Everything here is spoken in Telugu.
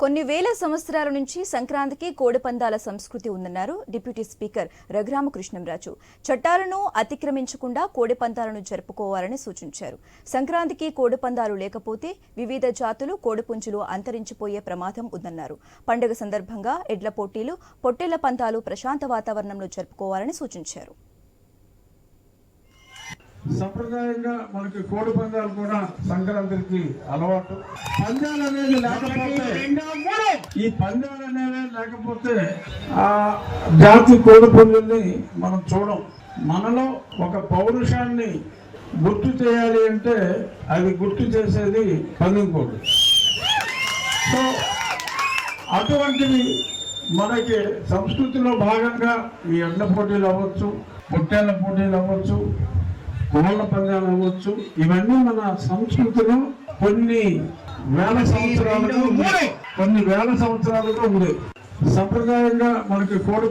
కొన్ని వేల సంవత్సరాల నుంచి సంక్రాంతికి కోడిపందాల సంస్కృతి ఉందన్నారు డిప్యూటీ స్పీకర్ రఘురామకృష్ణంరాజు చట్టాలను అతిక్రమించకుండా కోడిపందాలను జరుపుకోవాలని సూచించారు. సంక్రాంతికి కోడిపందాలు లేకపోతే వివిధ జాతులు కోడిపుంజులు అంతరించిపోయే ప్రమాదం ఉందన్నారు. పండుగ సందర్భంగా ఎడ్ల పోటీలు పొట్టేళ్ళ పందాలు ప్రశాంత వాతావరణంలో జరుపుకోవాలని సూచించారు. సంప్రదాయంగా మనకి కోడి పందాలు కూడా సంక్రాంతికి అలవాటు. పందాలు అనేది లేకపోతే ఈ పందాలు అనేవి లేకపోతే ఆ జాతి కోడి పందుల్ని మనం చూడం. మనలో ఒక పౌరుషాన్ని గుర్తు చేయాలి అంటే అది గుర్తు చేసేది పందెం కోడి. సో అటువంటివి మనకి సంస్కృతిలో భాగంగా ఈ ఎండ పోటీలు అవ్వచ్చు పొట్టేళ్ళ పోటీలు అవ్వచ్చు కోళ్ళ పందాలు అవ్వచ్చు. ఇవన్నీ మన సంస్కృతిలో కొన్ని వేల సంవత్సరాలుగా ఉంది కొన్ని వేల సంవత్సరాలుగా ఉంది సంప్రదాయంగా మనకి కోడి